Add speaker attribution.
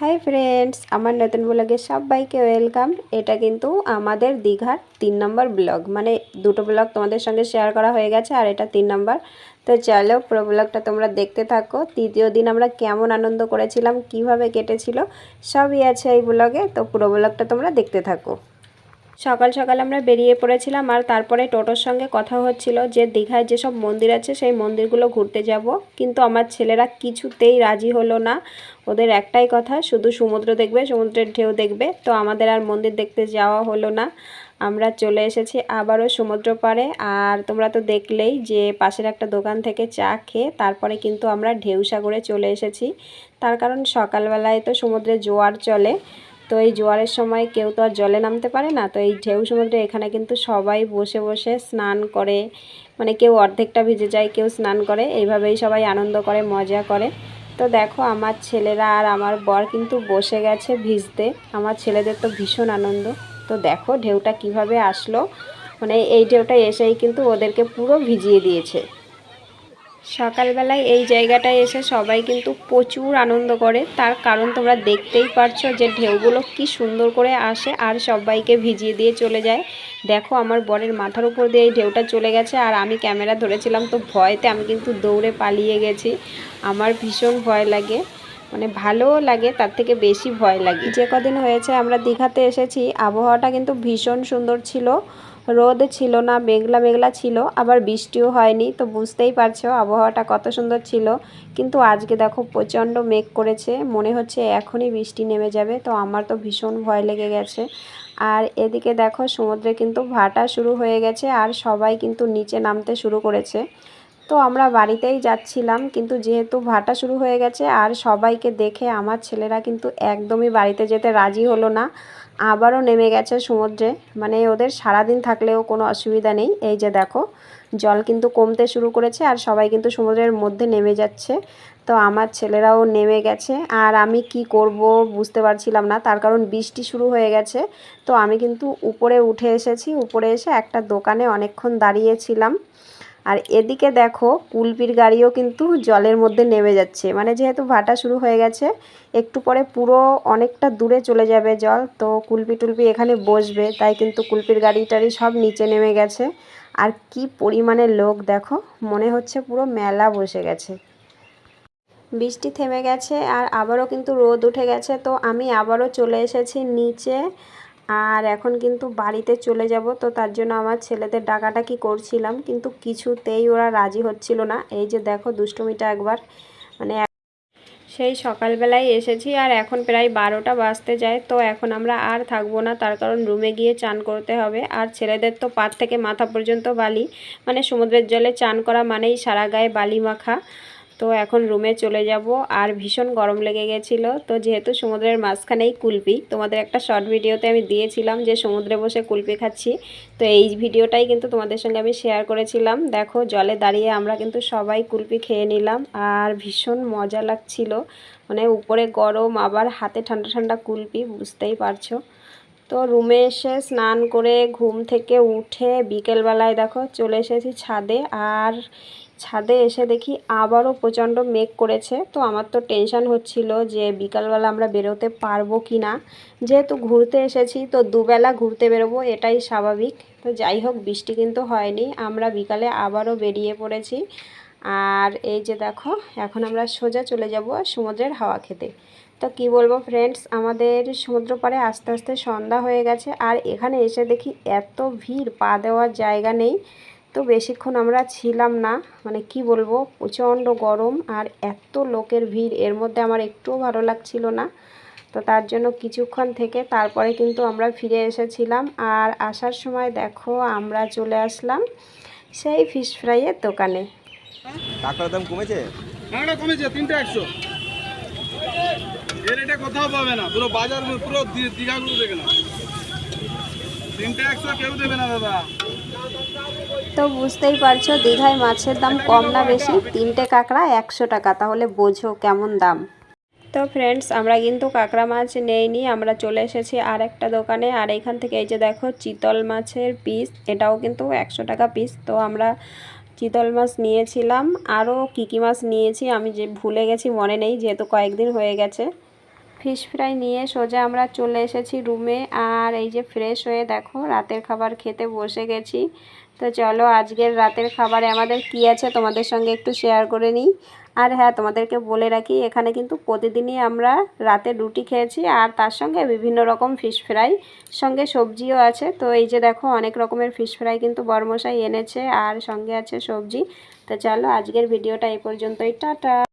Speaker 1: Hi friends আমার নতুন ব্লগে সবাইকে ওয়েলকাম এটা কিন্তু আমাদের দীঘার তিন নম্বর ব্লগ মানে দুটো ব্লগ তোমাদের সঙ্গে শেয়ার করা হয়ে গেছে আর এটা তিন নম্বর তো চলো পুরো ব্লগটা তোমরা দেখতে থাকো। তৃতীয় দিন আমরা কেমন আনন্দ করেছিলাম, কীভাবে কেটেছিল, সবই আছে এই ব্লগে তো পুরো ব্লগটা তোমরা দেখতে থাকো। সকাল সকাল আমরা বেরিয়ে পড়েছিলাম আর তারপরে টোটোর সঙ্গে কথা হচ্ছিল যে দীঘায় যেসব মন্দির আছে সেই মন্দিরগুলো ঘুরতে যাব। কিন্তু আমার ছেলেরা কিছুতেই রাজি হলো না। ওদের একটাই কথা, শুধু সমুদ্র দেখবে, সমুদ্রের ঢেউ দেখবে। তো আমাদের আর মন্দির দেখতে যাওয়া হলো না। আমরা চলে এসেছি আবারও সমুদ্র পাড়ে। আর তোমরা তো দেখলেই যে পাশের একটা দোকান থেকে চা খেয়ে তারপরে কিন্তু আমরা ঢেউ সাগরে চলে এসেছি। তার কারণ সকালবেলায় তো সমুদ্রে জোয়ার চলে। তো এই জোয়ারের সময় কেউ তো আর জলে নামতে পারে না, তো এই ঢেউ সমুদ্রে এখানে কিন্তু সবাই বসে বসে স্নান করে মানে কেউ অর্ধেকটা ভিজে যায়, কেউ স্নান করে, এইভাবেই সবাই আনন্দ করে, মজা করে। তো দেখো আমার ছেলেরা আর আমার বর কিন্তু বসে গেছে ভিজতে, আমার ছেলেদের তো ভীষণ আনন্দ। তো দেখো ঢেউটা কীভাবে আসলো মানে এই ঢেউটা এসেই কিন্তু ওদেরকে পুরো ভিজিয়ে দিয়েছে। সকালবেলায় এই জায়গাটায় এসে সবাই কিন্তু প্রচুর আনন্দ করে। তার কারণ তোমরা দেখতেই পারছ যে ঢেউগুলো কি সুন্দর করে আসে আর সবাইকে ভিজিয়ে দিয়ে চলে যায়। দেখো আমার বরের মাথার উপর দিয়ে এই ঢেউটা চলে গেছে আর আমি ক্যামেরা ধরেছিলাম তো ভয়তে আমি কিন্তু দৌড়ে পালিয়ে গেছি। আমার ভীষণ ভয় লাগে মানে ভালোও লাগে, তার থেকে বেশি ভয় লাগে। যে কদিন হয়েছে আমরা দীঘাতে এসেছি, আবহাওয়াটা কিন্তু ভীষণ সুন্দর ছিল। রোদ ছিল না, মেঘলা মেঘলা ছিল, আবার বৃষ্টিও হয়নি। তো বুঝতেই পারছ আবহাওয়াটা কত সুন্দর ছিল। কিন্তু আজকে দেখো প্রচণ্ড মেঘ করেছে, মনে হচ্ছে এখনই বৃষ্টি নেমে যাবে। তো আমার তো ভীষণ ভয় লেগে গেছে। আর এদিকে দেখো সমুদ্রে কিন্তু ভাটা শুরু হয়ে গেছে, আর সবাই কিন্তু নিচে নামতে শুরু করেছে। তো আমরা বাড়িতেই যাচ্ছিলাম, কিন্তু যেহেতু ভাটা শুরু হয়ে গেছে, আর সবাইকে দেখে আমার ছেলেরা কিন্তু একদমই বাড়িতে যেতে রাজি হলো না। আবারও নেমে গেছে সমুদ্রে। মানে ওদের সারাদিন থাকলেও কোনো অসুবিধা নেই। এই যে দেখো, জল কিন্তু কমতে শুরু করেছে আর সবাই কিন্তু সমুদ্রের মধ্যে নেমে যাচ্ছে। তো আমার ছেলেরাও নেমে গেছে। আর আমি কি করব বুঝতে পারছিলাম না। তার কারণ বৃষ্টি শুরু হয়ে গেছে। তো আমি কিন্তু উপরে উঠে এসেছি। উপরে এসে একটা দোকানে অনেকক্ষণ দাঁড়িয়েছিলাম। আর এদিকে দেখো, কুলপির গাড়িও কিন্তু জলের মধ্যে নেমে যাচ্ছে। মানে যেহেতু ভাটা শুরু হয়ে গেছে, একটু পরে পুরো অনেকটা দূরে চলে যাবে জল। তো কুলপি টুলপি এখানে বসবে, তাই কিন্তু কুলপির গাড়ি টাড়ি সব নিচে নেমে গেছে। আর কি পরিমাণে লোক দেখো, মনে হচ্ছে পুরো মেলা বসে গেছে। বৃষ্টি থেমে গেছে আর আবারও কিন্তু রোদ উঠে গেছে। তো আমি আবারও চলে এসেছি নিচে। আর এখন কিন্তু বাড়িতে চলে যাব, তো তার জন্য আমার ছেলেদের ডাকাডাকি করছিলাম, কিন্তু কিছুতেই ওরা রাজি হচ্ছিল না। এই যে দেখো দুষ্টুমিটা একবার মানে সেই সকালবেলায় এসেছি আর এখন প্রায় বারোটা বাজতে যায়, তো এখন আমরা আর থাকব না, তার কারণ রুমে গিয়ে চান করতে হবে। আর ছেলেদের তো পাত থেকে মাথা পর্যন্ত বালি মানে সমুদ্রের জলে চান করা মানেই সারা গায়ে বালি মাখা। তো এখন রুমে চলে যাব। আর ভীষণ গরম লেগে গেছিল। তো যেহেতু সমুদ্রের মাঝখানেই কুলপি, তোমাদের একটা শর্ট ভিডিওতে আমি দিয়েছিলাম যে সমুদ্রে বসে কুলপি খাচ্ছি। তো এই ভিডিওটাই কিন্তু তোমাদের সঙ্গে আমি শেয়ার করেছিলাম। দেখো, জলে দাঁড়িয়ে আমরা কিন্তু সবাই কুলপি খেয়ে নিলাম। আর ভীষণ মজা লাগছিল। মানে উপরে গরম, আবার হাতে ঠান্ডা ঠান্ডা কুলপি, বুঝতেই পারছ। তো রুমে এসে স্নান করে ঘুম থেকে উঠে বিকেলবেলায় দেখো চলে এসেছি ছাদে। আর ছাদে এসে দেখি আবারও প্রচণ্ড মেঘ করেছে। তো আমার তো টেনশান হচ্ছিল যে বিকালবেলা আমরা বেরোতে পারব কি না। যেহেতু ঘুরতে এসেছি, তো দুবেলা ঘুরতে বেরোবো, এটাই স্বাভাবিক। তো যাই হোক, বৃষ্টি কিন্তু হয়নি, আমরা বিকালে আবারও বেরিয়ে পড়েছি। আর এই যে দেখো, এখন আমরা সোজা চলে যাব সমুদ্রের হাওয়া খেতে। তো কি বলব ফ্রেন্ডস আমাদের সমুদ্র পাড়ে আস্তে আস্তে সন্ধ্যা হয়ে গেছে, আর এখানে এসে দেখি এত ভিড়, পা দেওয়ার জায়গা নেই। তো বেশিক্ষণ আমরা ছিলাম না মানে কি বলব প্রচণ্ড গরম আর এত লোকের ভিড় এর মধ্যে আমার একটুও ভালো লাগছিল না। তো তার জন্য কিছুক্ষণ থেকে তারপরে কিন্তু আমরা ফিরে এসেছিলাম আর আসার সময় দেখো আমরা চলে আসলাম সেই ফিশ ফ্রাইয়ের দোকানে।
Speaker 2: কাঁকড়ার দাম কমেছে?
Speaker 3: কাঁকড়া কমেছে তিনটে একশো। এর এটা কোথাও পাবে না পুরো বাজার পুরো দীঘাগুলো দেখে না তিনটে একশো কেউ দেবে না দাদা।
Speaker 1: তো বুঝতেই পারছ, দীঘায় মাছের দাম কম না বেশি। তিনটে কাঁকড়া একশো টাকা, তাহলে বোঝো কেমন দাম। তো ফ্রেন্ডস আমরা কিন্তু কাঁকড়া মাছ নেইনি, আমরা চলে এসেছি আর একটা দোকানে। আর এখান থেকে এই যে দেখো, চিতল মাছের পিস এটাও কিন্তু একশো টাকা পিস তো আমরা চিতল মাছ নিয়েছিলাম, আরও কী কী মাছ নিয়েছি আমি যে ভুলে গেছি, মনে নেই, যেহেতু কয়েকদিন হয়ে গেছে। ফিশ ফ্রাই নিয়ে সোজা আমরা চলে এসেছি রুমে আর এই যে ফ্রেশ হয়ে দেখো, রাতের খাবার খেতে বসে গেছি। তো চলো আজকের রাতের খাবারে আমাদের কি আছে তোমাদের সঙ্গে একটু শেয়ার করে নিই। আর হ্যাঁ তোমাদেরকে বলে রাখি, এখানে কিন্তু প্রতিদিনই আমরা রাতে রুটি খেয়েছি আর তার সঙ্গে বিভিন্ন রকম ফিশ ফ্রাই সঙ্গে সবজিও আছে। তো এই যে দেখো, অনেক রকমের ফিশ ফ্রাই কিন্তু বর্মশাই এনেছে আর সঙ্গে আছে সবজি। তো চলো আজকের ভিডিওটা এই পর্যন্তই, টাটা।